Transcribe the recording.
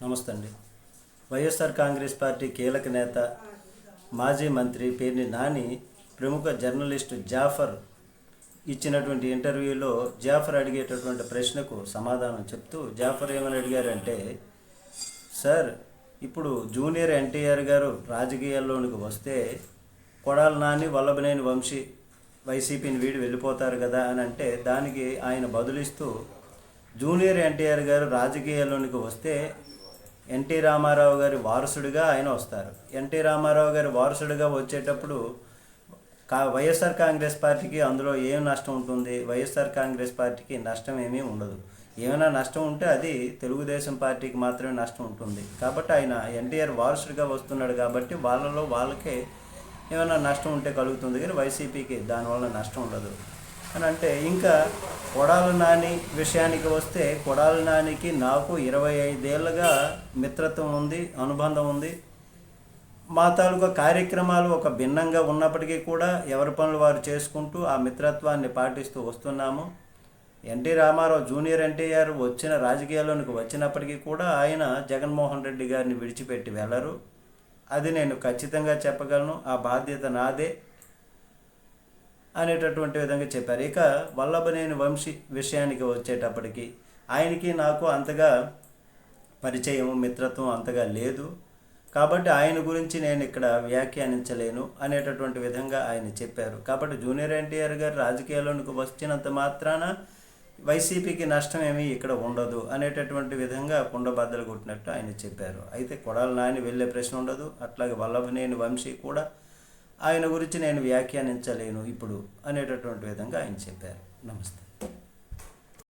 నమస్తే అండి వైఎస్ఆర్ కాంగ్రెస్ పార్టీ కీలక నేత మాజీ మంత్రి పేర్ని నాని ప్రముఖ జర్నలిస్టు జాఫర్ ఇచ్చినటువంటి ఇంటర్వ్యూలో జాఫర్ అడిగేటటువంటి ప్రశ్నకు సమాధానం చెప్తూ జాఫర్ ఏమని అడిగారంటే సార్ ఇప్పుడు జూనియర్ ఎన్టీఆర్ గారు రాజకీయాల్లోనికి వస్తే కొడాల నాని వల్లభనేని వంశీ వైసీపీని వీడి వెళ్ళిపోతారు కదా అని అంటే దానికి ఆయన బదులిస్తూ జూనియర్ ఎన్టీఆర్ గారు రాజకీయాల్లోనికి వస్తే ఎన్టీ రామారావు గారి వారసుడిగా ఆయన వస్తారు. ఎన్టీ రామారావు గారి వారసుడిగా వచ్చేటప్పుడు కా వైఎస్ఆర్ కాంగ్రెస్ పార్టీకి అందులో ఏం నష్టం ఉంటుంది? వైఎస్ఆర్ కాంగ్రెస్ పార్టీకి నష్టం ఏమీ ఉండదు. ఏమైనా నష్టం ఉంటే అది తెలుగుదేశం పార్టీకి మాత్రమే నష్టం ఉంటుంది. కాబట్టి ఆయన ఎన్టీఆర్ వారసుడిగా వస్తున్నాడు కాబట్టి వాళ్ళలో వాళ్ళకే ఏమైనా నష్టం ఉంటే కలుగుతుంది కానీ వైసీపీకి దానివల్ల నష్టం ఉండదు. అని అంటే ఇంకా కొడాలి నాని విషయానికి వస్తే కొడాలి నానికి నాకు ఇరవై ఐదేళ్ళుగా మిత్రత్వం ఉంది అనుబంధం ఉంది. మా తాలూకా కార్యక్రమాలు ఒక భిన్నంగా ఉన్నప్పటికీ కూడా ఎవరి పనులు వారు చేసుకుంటూ ఆ మిత్రత్వాన్ని పాటిస్తూ వస్తున్నాము. ఎన్టీ రామారావు జూనియర్ ఎన్టీఆర్ వచ్చిన రాజకీయాల్లోనికి వచ్చినప్పటికీ కూడా ఆయన జగన్మోహన్ రెడ్డి గారిని విడిచిపెట్టి వెళ్ళరు. అది నేను ఖచ్చితంగా చెప్పగలను. ఆ బాధ్యత నాదే. అనేటటువంటి విధంగా చెప్పారు. ఇక వల్లభనేని వంశీ విషయానికి వచ్చేటప్పటికి ఆయనకి నాకు అంతగా పరిచయం మిత్రత్వం అంతగా లేదు. కాబట్టి ఆయన గురించి నేను ఇక్కడ వ్యాఖ్యానించలేను అనేటటువంటి విధంగా ఆయన చెప్పారు. కాబట్టి జూనియర్ ఎన్టీఆర్ గారు రాజకీయాల్లోనికి వచ్చినంత మాత్రాన వైసీపీకి నష్టం ఏమీ ఇక్కడ ఉండదు అనేటటువంటి విధంగా కుండబద్దలు కొట్టినట్టు ఆయన చెప్పారు. అయితే కొడాల నాని వెళ్ళే ప్రశ్న ఉండదు. అట్లాగే వల్లభనేని వంశీ కూడా ఆయన గురించి నేను వ్యాఖ్యానించలేను ఇప్పుడు అనేటటువంటి విధంగా ఆయన చెప్పారు. నమస్తే.